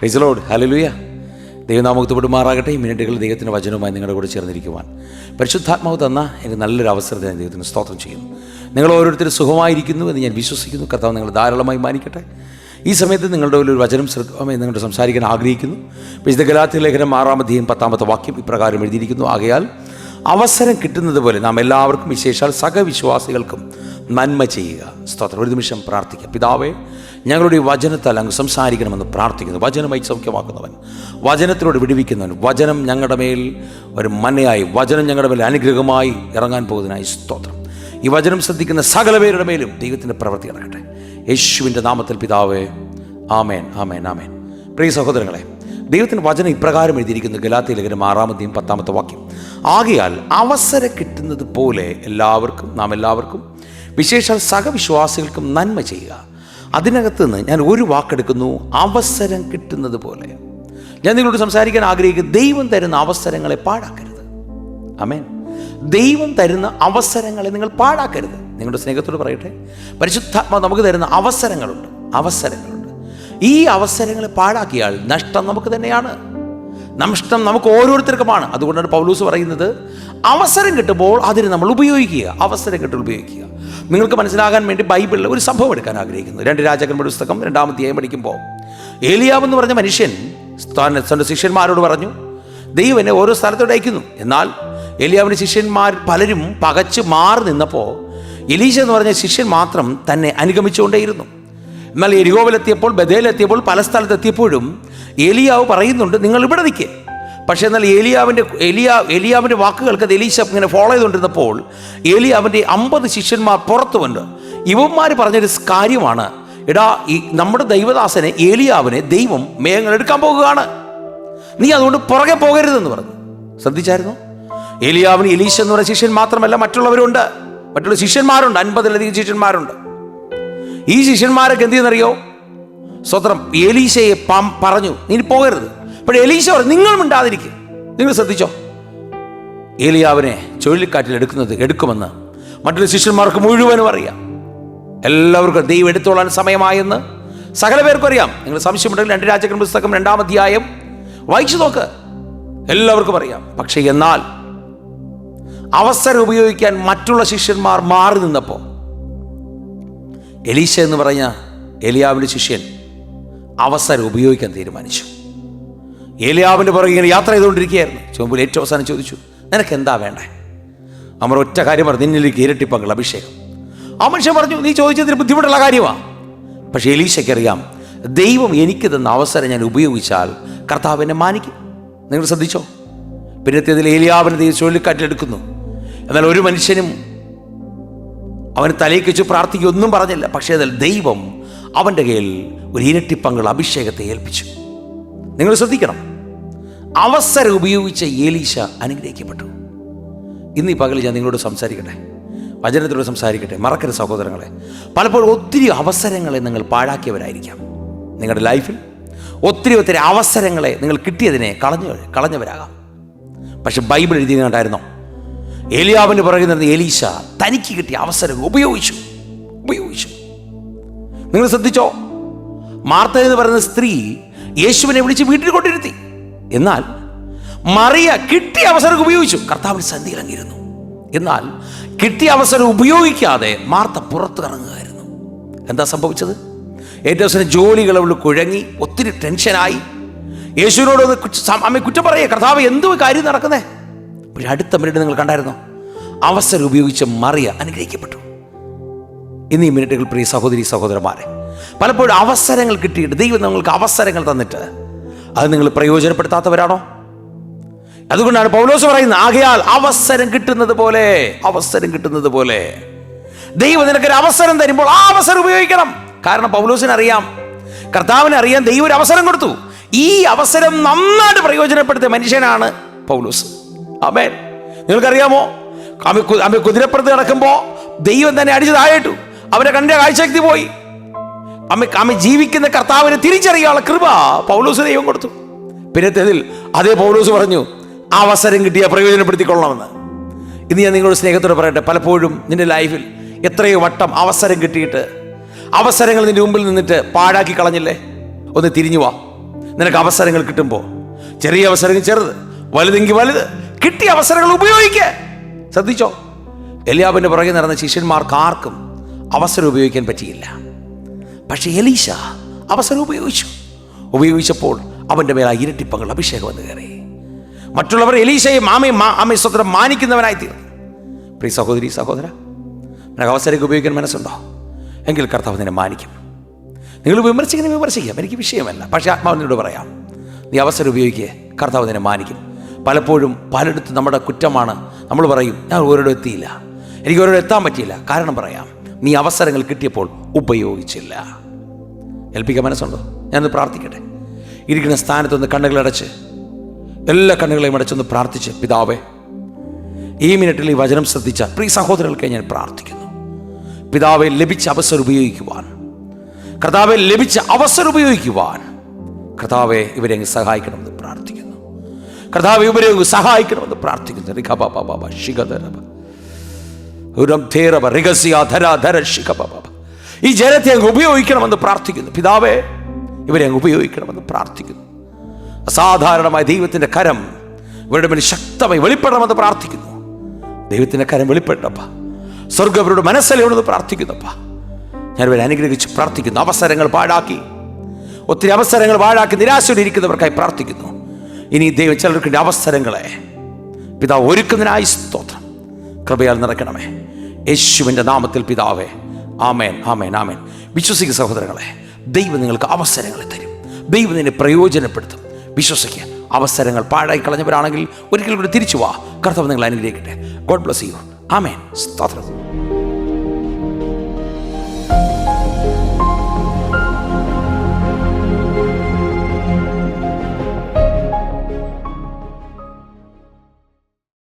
പ്രൈസലോഡ് ഹലലുയ ദൈവം നാമകത്തുപെടുമാറാകട്ടെ ഈ മിനിറ്റുകൾ ദൈവത്തിന്റെ വചനവുമായി നിങ്ങളുടെ കൂടെ ചേർന്നിരിക്കുവാൻ. പരിശുദ്ധാത്മാവ് തന്ന എനിക്ക് നല്ലൊരു അവസരത്തെ ഞാൻ ദൈവത്തിന് സ്തോത്രം ചെയ്യുന്നു. നിങ്ങൾ ഓരോരുത്തരും സുഖമായിരിക്കുന്നു എന്ന് ഞാൻ വിശ്വസിക്കുന്നു. കർത്താവ് നിങ്ങൾ ധാരാളമായി മാനിക്കട്ടെ. ഈ സമയത്ത് നിങ്ങളുടെ ഒരു വചനം ശ്രദ്ധമായി നിങ്ങളുടെ സംസാരിക്കാൻ ആഗ്രഹിക്കുന്നു. വിശുദ്ധ ഗലാത്തി ലേഖനം ആറാമധ്യം പത്താമത്തെ വാക്യം ഇപ്രകാരം എഴുതിയിരിക്കുന്നു. ആകയാൽ അവസരം കിട്ടുന്നത് പോലെ നാം എല്ലാവർക്കും വിശേഷാൽ സഹവിശ്വാസികൾക്കും നന്മ ചെയ്യുക. സ്തോത്രം. ഒരു നിമിഷം പ്രാർത്ഥിക്കുക പിതാവേ ഞങ്ങളുടെ വചനത്താൽ അങ്ങ് സംസാരിക്കണമെന്ന് പ്രാർത്ഥിക്കുന്നു. വചനമായി സൗഖ്യമാക്കുന്നവൻ വചനത്തിലൂടെ വിടുവിക്കുന്നവൻ വചനം ഞങ്ങളുടെ മേൽ ഒരു മനയായി വചനം ഞങ്ങളുടെ മേൽ അനുഗ്രഹമായി ഇറങ്ങാൻ പോകുന്നതിനായി സ്തോത്രം. ഈ വചനം ശ്രദ്ധിക്കുന്ന സകല പേരുടെ മേലും ദൈവത്തിന്റെ പ്രവൃത്തി ഇറങ്ങട്ടെ യേശുവിന്റെ നാമത്തിൽ പിതാവേ ആമേൻ ആമേൻ ആമേൻ. പ്രിയ സഹോദരങ്ങളെ ദൈവത്തിന്റെ വചനം ഇപ്രകാരം എഴുതിയിരിക്കുന്നു. ഗലാത്തി ലേഖനം ആറാമത്തെയും പത്താമത്തെ വാക്യം. ആകയാൽ അവസരം കിട്ടുന്നത് പോലെ എല്ലാവർക്കും നാം എല്ലാവർക്കും വിശേഷാൽ സഹവിശ്വാസികൾക്കും നന്മ ചെയ്യുക. അതിനകത്ത് നിന്ന് ഞാൻ ഒരു വാക്കെടുക്കുന്നു അവസരം കിട്ടുന്നത് പോലെ. ഞാൻ നിങ്ങളോട് സംസാരിക്കാൻ ആഗ്രഹിക്കുക ദൈവം തരുന്ന അവസരങ്ങളെ പാഴാക്കരുത്. അമേൻ ദൈവം തരുന്ന അവസരങ്ങളെ നിങ്ങൾ പാഴാക്കരുത്. നിങ്ങളുടെ സ്നേഹത്തോട് പറയട്ടെ. പരിശുദ്ധാത്മ നമുക്ക് തരുന്ന അവസരങ്ങളുണ്ട് അവസരങ്ങളുണ്ട്. ഈ അവസരങ്ങളെ പാഴാക്കിയാൽ നഷ്ടം നമുക്ക് തന്നെയാണ്. നഷ്ടം നമുക്ക് ഓരോരുത്തർക്കുമാണ് അതുകൊണ്ടാണ് പൗലൂസ് പറയുന്നത് അവസരം കിട്ടുമ്പോൾ അതിന് നമ്മൾ ഉപയോഗിക്കുക. അവസരം കിട്ടുമ്പോൾ ഉപയോഗിക്കുക. നിങ്ങൾക്ക് മനസ്സിലാകാൻ വേണ്ടി ബൈബിളിൽ ഒരു സംഭവം എടുക്കാൻ ആഗ്രഹിക്കുന്നു. രണ്ട് രാജാക്കന്മാരുടെ പുസ്തകം രണ്ടാമത്തെ പഠിക്കുമ്പോൾ ഏലിയാവ് എന്ന് പറഞ്ഞ മനുഷ്യൻ താൻ തന്റെ ശിഷ്യന്മാരോട് പറഞ്ഞു ദൈവം എന്നെ ഓരോ സ്ഥലത്തോട്ട് അയക്കുന്നു. എന്നാൽ ഏലിയാവിന്റെ ശിഷ്യന്മാർ പലരും പകച്ച് മാറി നിന്നപ്പോൾ എലീശ എന്ന് പറഞ്ഞ ശിഷ്യൻ മാത്രം തന്നെ അനുഗമിച്ചുകൊണ്ടേയിരുന്നു. എന്നാൽ എരികോവിലെത്തിയപ്പോൾ ബദേലെത്തിയപ്പോൾ പല സ്ഥലത്തെത്തിയപ്പോഴും ഏലിയാവ് പറയുന്നുണ്ട് നിങ്ങൾ ഇവിടെ നിൽക്കുക പക്ഷേ എന്നാൽ ഏലിയാവിന്റെ എലിയാ ഏലിയാവിന്റെ വാക്കുകൾക്ക് അത് എലീശ ഇങ്ങനെ ഫോളോ ചെയ്തുകൊണ്ടിരുന്നപ്പോൾ ഏലിയാവിന്റെ അമ്പത് ശിഷ്യന്മാർ പുറത്തു വന്നു ഇവന്മാർ പറഞ്ഞൊരു കാര്യമാണ്. എടാ ഈ നമ്മുടെ ദൈവദാസനെ ഏലിയാവിനെ ദൈവം മേഘങ്ങൾ എടുക്കാൻ പോകുകയാണ്. നീ അതുകൊണ്ട് പുറകെ പോകരുതെന്ന് പറഞ്ഞു. ശ്രദ്ധിച്ചായിരുന്നു? ഏലിയാവിന് എലീശ എന്ന് പറയുന്ന ശിഷ്യൻ മാത്രമല്ല മറ്റുള്ളവരുണ്ട്. മറ്റുള്ള ശിഷ്യന്മാരുണ്ട് അൻപതിലധികം ശിഷ്യന്മാരുണ്ട്. ഈ ശിഷ്യന്മാരൊക്കെ എന്ത് ചെയ്യുന്നറിയോ സ്വത്രം എലീശയെ പറഞ്ഞു. നീ പോകരുത്. പക്ഷേ എലീശ പറഞ്ഞു നിങ്ങൾ മിണ്ടാതിരിക്കും. നിങ്ങൾ ശ്രദ്ധിച്ചോ? ഏലിയാവിനെ ചുഴലിക്കാറ്റിൽ എടുക്കുന്നത് എടുക്കുമെന്ന് മറ്റൊരു ശിഷ്യന്മാർക്ക് മുഴുവനും അറിയാം. എല്ലാവർക്കും ദൈവം എടുത്തോളാൻ സമയമായെന്ന് സകല പേർക്കും അറിയാം. നിങ്ങൾ സംശയമുണ്ടെങ്കിൽ രണ്ട് രാജകൻ പുസ്തകം രണ്ടാം അധ്യായം വായിച്ചു നോക്ക്. എല്ലാവർക്കും അറിയാം. പക്ഷേ എന്നാൽ അവസരം ഉപയോഗിക്കാൻ മറ്റുള്ള ശിഷ്യന്മാർ മാറി നിന്നപ്പോൾ എലീശ എന്ന് പറഞ്ഞ എലിയാവിന്റെ ശിഷ്യൻ അവസരം ഉപയോഗിക്കാൻ തീരുമാനിച്ചു. ഏലിയാവിന്റെ പുറകെ ഇങ്ങനെ യാത്ര ചെയ്തുകൊണ്ടിരിക്കുകയായിരുന്നു. ചുമ്പിൽ ഏറ്റവും അവസാനം ചോദിച്ചു നിനക്ക് എന്താ വേണ്ടേ? അമർ ഒറ്റ കാര്യം പറഞ്ഞു നിന്നിലേക്ക് ഇരട്ടിപ്പങ്കൾ അഭിഷേകം. ആ മനുഷ്യൻ പറഞ്ഞു നീ ചോദിച്ചതിന് ബുദ്ധിമുട്ടുള്ള കാര്യമാണ് പക്ഷേ എലീശയ്ക്കറിയാം ദൈവം എനിക്ക് തന്ന അവസരം ഞാൻ ഉപയോഗിച്ചാൽ കർത്താവ് എന്നെ മാനിക്കും. നിങ്ങൾ ശ്രദ്ധിച്ചോ? പിന്നത്തേതിൽ ഏലിയാവിനെ ദൈവം ചുഴലിക്കാറ്റിലെടുക്കുന്നു എന്നാൽ ഒരു മനുഷ്യനും അവന് തലയ്ക്ക് വെച്ച് പ്രാർത്ഥിക്കുകയൊന്നും പറഞ്ഞില്ല. പക്ഷേ അതിൽ ദൈവം അവന്റെ കയ്യിൽ ഒരു ഇരട്ടിപ്പങ്കൾ അഭിഷേകത്തെ ഏൽപ്പിച്ചു. നിങ്ങൾ ശ്രദ്ധിക്കണം. അവസരം ഉപയോഗിച്ച ഏലീശ അനുഗ്രഹിക്കപ്പെട്ടു. ഇന്ന് പകൽ ഞാൻ നിങ്ങളോട് സംസാരിക്കട്ടെ. വചനത്തിലൂടെ സംസാരിക്കട്ടെ. മറക്കരുത് സഹോദരങ്ങളെ. പലപ്പോഴും ഒത്തിരി അവസരങ്ങളെ നിങ്ങൾ പാഴാക്കിയവരായിരിക്കാം. നിങ്ങളുടെ ലൈഫിൽ ഒത്തിരി ഒത്തിരി അവസരങ്ങളെ നിങ്ങൾ കിട്ടിയതിനെ കളഞ്ഞു കളഞ്ഞവരാകാം. പക്ഷെ ബൈബിൾ എഴുതി കണ്ടായിരുന്നോ ഏലിയാവിന് പുറകെ നിന്ന് എലീശ തനിക്ക് കിട്ടിയ അവസരം ഉപയോഗിച്ചു. ഉപയോഗിച്ചു. നിങ്ങൾ ശ്രദ്ധിച്ചോ? മാർത്ത എന്ന് പറയുന്ന സ്ത്രീ യേശുവിനെ വിളിച്ച് വീട്ടിൽ കൊണ്ടിരുത്തി എന്നാൽ മറിയ കിട്ടിയ അവസരം ഉപയോഗിച്ചു. കർത്താവിന് ഇറങ്ങിയിരുന്നു എന്നാൽ കിട്ടിയ അവസരം ഉപയോഗിക്കാതെ മാർത്ത പുറത്തു ഇറങ്ങുകയായിരുന്നു എന്താ സംഭവിച്ചത്? ഏറ്റവും അവസരം ജോലികൾ അവൾ കുഴങ്ങി ഒത്തിരി ടെൻഷനായി. യേശുവിനോട് അമ്മ കുറ്റം പറയേ കർത്താവ് എന്തോ കാര്യം നടക്കുന്നേ? പക്ഷെ അടുത്ത മിനിറ്റ് നിങ്ങൾ കണ്ടായിരുന്നോ? അവസരം ഉപയോഗിച്ച് മറിയ അനുഗ്രഹിക്കപ്പെട്ടു. ഇന്ന് ഈ മിനിറ്റുകൾ പ്രിയ സഹോദരി സഹോദരന്മാരെ പലപ്പോഴും അവസരങ്ങൾ കിട്ടിയിട്ട് ദൈവം നിങ്ങൾക്ക് അവസരങ്ങൾ തന്നിട്ട് അത് നിങ്ങൾ പ്രയോജനപ്പെടുത്താത്തവരാണോ? അതുകൊണ്ടാണ് പൗലോസ് പറയുന്നത് ആകയാൽ അവസരം കിട്ടുന്നത് പോലെ അവസരം കിട്ടുന്നത് പോലെ. ദൈവം നിനക്കൊരു അവസരം തരുമ്പോൾ ആ അവസരം ഉപയോഗിക്കണം. കാരണം പൗലോസിന് അറിയാം കർത്താവിനെ അറിയാൻ ദൈവം ഒരു അവസരം കൊടുത്തു. ഈ അവസരം നന്നായിട്ട് പ്രയോജനപ്പെടുത്തിയ മനുഷ്യനാണ് പൗലോസ്. അമേൻ നിങ്ങൾക്കറിയാമോ? അമ്മ കുതിരപ്പുറത്ത് കിടക്കുമ്പോൾ ദൈവം തന്നെ അടിച്ച് താഴെയിട്ടു. അവരെ കണ്ട കാഴ്ചക്തി പോയി. അമ്മ അമ്മ ജീവിക്കുന്ന കർത്താവിനെ തിരിച്ചറിയാനുള്ള കൃപ പൗലൂസ് ദൈവം കൊടുത്തു. പിന്നത്തേതിൽ അതേ പൗലൂസ് പറഞ്ഞു അവസരം കിട്ടിയ പ്രയോജനപ്പെടുത്തിക്കൊള്ളണമെന്ന്. ഇന്ന് ഞാൻ നിങ്ങളുടെ സ്നേഹത്തോട് പറയട്ടെ പലപ്പോഴും നിന്റെ ലൈഫിൽ എത്രയോ വട്ടം അവസരം കിട്ടിയിട്ട് അവസരങ്ങൾ നിന്റെ മുമ്പിൽ നിന്നിട്ട് പാഴാക്കി കളഞ്ഞില്ലേ? ഒന്ന് തിരിഞ്ഞു വാ. നിനക്ക് അവസരങ്ങൾ കിട്ടുമ്പോൾ ചെറിയ അവസരങ്ങൾ ചെറുത് വലുതെങ്കിൽ വലുത് കിട്ടിയ അവസരങ്ങൾ ഉപയോഗിക്കുക. ശ്രദ്ധിച്ചോ? എലിയാബിന്റെ പുറകെ നടന്ന ശിഷ്യന്മാർക്ക് ആർക്കും അവസരം ഉപയോഗിക്കാൻ പറ്റിയില്ല. പക്ഷേ എലീശ അവസരം ഉപയോഗിച്ചു. ഉപയോഗിച്ചപ്പോൾ അവന്റെ മേൽ ആ ഇരട്ടിപ്പങ്ങൾ അഭിഷേകം വന്ന് കയറി. മറ്റുള്ളവർ എലീശയെ മാമയും അമ്മയും സ്വത്രം മാനിക്കുന്നവനായി തീർന്നു. പ്രിയ സഹോദരി സഹോദര നിനക്ക് അവസരമൊക്കെ ഉപയോഗിക്കാൻ മനസ്സുണ്ടോ? എങ്കിൽ കർത്താവ് നിന്നെ മാനിക്കും. നിങ്ങൾ വിമർശിക്കുന്ന വിമർശിക്കാം. എനിക്ക് വിഷയമല്ല. പക്ഷേ ആത്മാവിനോട് പറയാം. നീ അവസരം ഉപയോഗിക്കുക കർത്താവ് നിന്നെ മാനിക്കും. പലപ്പോഴും പലയിടത്തും നമ്മുടെ കുറ്റമാണ്. നമ്മൾ പറയും ഞാൻ ഓരോടും എത്തിയില്ല. എനിക്ക് ഓരോടും എത്താൻ പറ്റിയില്ല. കാരണം പറയാം നീ അവസരങ്ങൾ കിട്ടിയപ്പോൾ ഉപയോഗിച്ചില്ല. ഏൽപ്പിക്കാൻ മനസ്സുണ്ടോ? ഞാനൊന്ന് പ്രാർത്ഥിക്കട്ടെ. ഇരിക്കുന്ന സ്ഥാനത്തൊന്ന് കണ്ണുകളടച്ച് എല്ലാ കണ്ണുകളെയും അടച്ചൊന്ന് പ്രാർത്ഥിച്ച് പിതാവേ ഈ മിനിറ്റിൽ ഈ വചനം ശ്രദ്ധിച്ച പ്രീ സഹോദരങ്ങൾക്കായി ഞാൻ പ്രാർത്ഥിക്കുന്നു. പിതാവെ ലഭിച്ച അവസരം ഉപയോഗിക്കുവാൻ. കർത്താവെ ലഭിച്ച അവസരം ഉപയോഗിക്കുവാൻ. കർത്താവെ ഇവരെ സഹായിക്കണമെന്ന് പ്രാർത്ഥിക്കുന്നു. കർത്താവ് ഇവരെ സഹായിക്കണമെന്ന് പ്രാർത്ഥിക്കുന്നു. ഈ ജനത്തെ അങ്ങ് ഉപയോഗിക്കണമെന്ന് പ്രാർത്ഥിക്കുന്നു. പിതാവേ ഇവരെ അങ്ങ് ഉപയോഗിക്കണമെന്ന് പ്രാർത്ഥിക്കുന്നു. അസാധാരണമായ ദൈവത്തിന്റെ കരം ഇവരുടെ മേൽ ശക്തമായി വെളിപ്പെടണമെന്ന് പ്രാർത്ഥിക്കുന്നു. ദൈവത്തിന്റെ കരം വെളിപ്പെട്ടപ്പ സ്വർഗം ഇവരുടെ മനസ്സലിയണമെന്ന് പ്രാർത്ഥിക്കുന്നപ്പ. ഞാൻ ഇവരെ അനുഗ്രഹിച്ച് പ്രാർത്ഥിക്കുന്നു. അവസരങ്ങൾ പാഴാക്കി. ഒത്തിരി അവസരങ്ങൾ പാഴാക്കി നിരാശയോടെ ഇരിക്കുന്നവർക്കായി പ്രാർത്ഥിക്കുന്നു. ഇനി ദൈവം ചിലർക്ക് അവസരങ്ങളെ പിതാവ് ഒരുക്കുന്നതിനായി സ്തോത്രം. കൃപയാൽ നിറയ്ക്കണമേ. യേശുവിന്റെ നാമത്തിൽ പിതാവേ ആമേൻ ആമേൻ ആമേൻ. വിശ്വസിക്കുന്ന സഹോദരങ്ങളെ ദൈവം നിങ്ങൾക്ക് അവസരങ്ങൾ തരും. ദൈവം നിന്നെ പ്രയോജനപ്പെടുത്തും. വിശ്വസിക്കുക അവസരങ്ങൾ പാഴായി കളഞ്ഞവരാണെങ്കിൽ ഒരിക്കലും കൂടി തിരിച്ചു വാ. കർത്താവ് നിങ്ങൾ അനുഗ്രഹിക്കട്ടെ. ഗോഡ് ബ്ലസ് യു ആമേൻ. സ്തോത്രം.